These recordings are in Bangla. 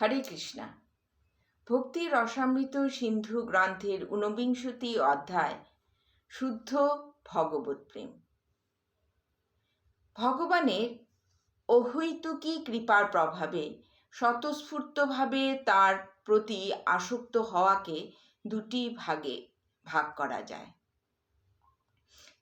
হরে কৃষ্ণা। ভক্তি রসামৃত সিন্ধু গ্রন্থের ঊনবিংশতি অধ্যায়, শুদ্ধ ভগবত প্রেম। ভগবানের অহৈতুকী কৃপার প্রভাবে, স্বতঃস্ফূর্তভাবে তার প্রতি আসক্ত হওয়াকে দুটি ভাগে ভাগ করা যায়।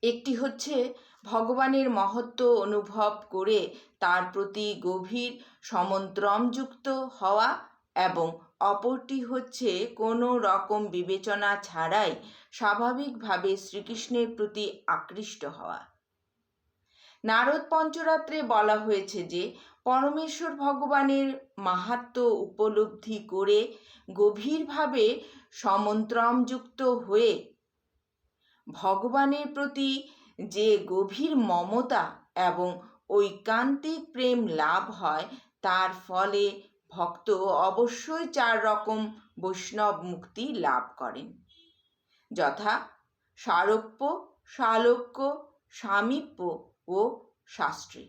একটি হচ্ছে ভগবানের মহত্ব অনুভব করে তার প্রতি গভীর সমন্ত্রমযুক্ত হওয়া এবং অপরটি হচ্ছে কোনো রকম বিবেচনা ছাড়াই স্বাভাবিকভাবে শ্রীকৃষ্ণের প্রতি আকৃষ্ট হওয়া। নারদ পঞ্চরাত্রে বলা হয়েছে যে, পরমেশ্বর ভগবানের মাহাত্ম উপলব্ধি করে গভীরভাবে সমন্ত্রমযুক্ত হয়ে ভগবানের প্রতি যে গভীর মমতা এবং ঐকান্তিক প্রেম লাভ হয়, তার ফলে ভক্ত অবশ্যই চার রকম বৈষ্ণব মুক্তি লাভ করেন। যথা সারোপ্য শালোক্য সামীপ্য ও শাস্ত্রী।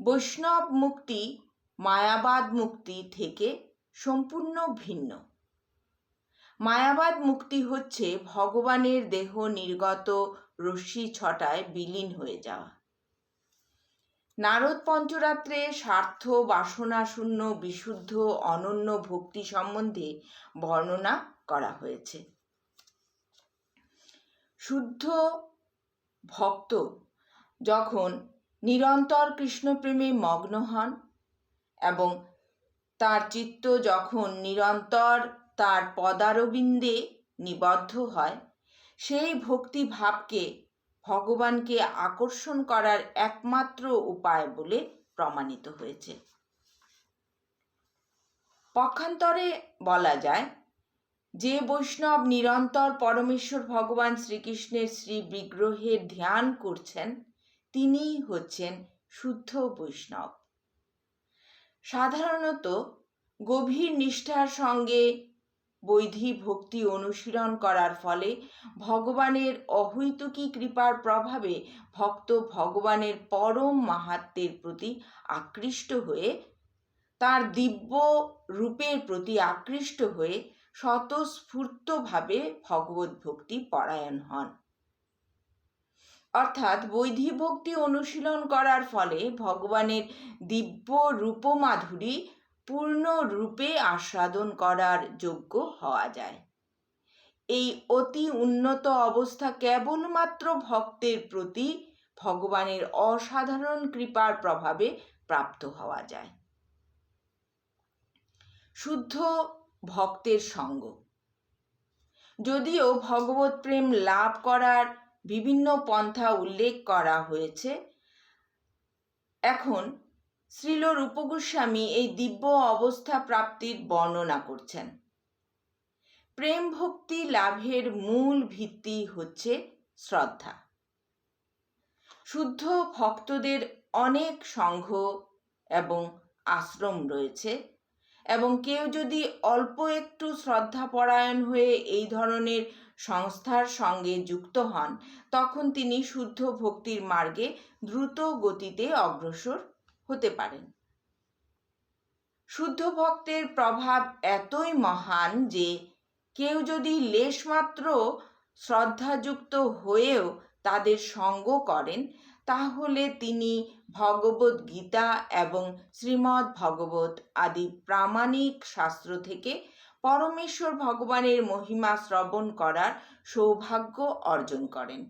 বৈষ্ণব মুক্তি মায়াবাদ মুক্তি থেকে সম্পূর্ণ ভিন্ন। মায়াবাদ মুক্তি হচ্ছে ভগবানের দেহ নির্গত রশ্মি ছটায় বিলীন হয়ে যাওয়া। নারদ পঞ্চরাত্রে স্বার্থ বাসনাশূন্য বিশুদ্ধ, অনন্য ভক্তি সম্বন্ধে বর্ণনা করা হয়েছে। শুদ্ধ ভক্ত যখন নিরন্তর কৃষ্ণপ্রেমে মগ্ন হন এবং তার চিত্ত যখন নিরন্তর তার পদারবিন্দে নিবদ্ধ হয়। সেই ভক্তিভাবকে ভগবানকে আকর্ষণ করার একমাত্র উপায় বলে প্রমাণিত হয়েছে। পক্ষান্তরে বলা যায়, যে বৈষ্ণব নিরন্তর পরমেশ্বর ভগবান শ্রীকৃষ্ণের শ্রী বিগ্রহের ধ্যান করছেন, তিনিই হচ্ছেন শুদ্ধ বৈষ্ণব। সাধারণত গভীর নিষ্ঠার সঙ্গে বৈধি ভক্তি অনুশীলন করার ফলে ভগবানের অহৈতুকী কৃপার প্রভাবে ভক্ত ভগবানের পরম মাহাত্মের প্রতি আকৃষ্ট হয়ে, তার দিব্য রূপের প্রতি আকৃষ্ট হয়ে স্বতঃস্ফূর্তভাবে ভগবত ভক্তি পরায়ণ হন। অর্থাৎ বৈধি ভক্তি অনুশীলন করার ফলে ভগবানের দিব্য রূপমাধুরী পূর্ণ রূপে আস্বাদন করার যোগ্য হওয়া যায়। এই অতি উন্নত অবস্থা কেবলমাত্র ভক্তের প্রতি ভগবানের অসাধারণ কৃপার প্রভাবে প্রাপ্ত হওয়া যায়। শুদ্ধ ভক্তের সঙ্গ। যদিও ভগবত প্রেম লাভ করার বিভিন্ন পন্থা উল্লেখ করা হয়েছে, এখন শ্রীল রূপগোস্বামী এই দিব্য অবস্থা প্রাপ্তির বর্ণনা করছেন। প্রেম ভক্তি লাভের মূল ভিত্তি হচ্ছে শ্রদ্ধা। শুদ্ধ ভক্তদের অনেক সংঘ এবং আশ্রম রয়েছে এবং কেউ যদি অল্প একটু শ্রদ্ধাপরায়ণ হয়ে এই ধরনের সংস্থার সঙ্গে যুক্ত হন, তখন তিনি শুদ্ধ ভক্তির মার্গে দ্রুত গতিতে অগ্রসর হতে পারেন। শুদ্ধ ভক্তের প্রভাব এতই মহান যে কেউ যদি লেশমাত্র শ্রদ্ধাযুক্ত হয়েও তাদের সঙ্গ করেন, তাহলে তিনি ভগবত গীতা এবং শ্রীমদ্ ভগবত আদি প্রামাণিক শাস্ত্র থেকে পরমেশ্বর ভগবানের মহিমা শ্রবণ করার সৌভাগ্য অর্জন করেন।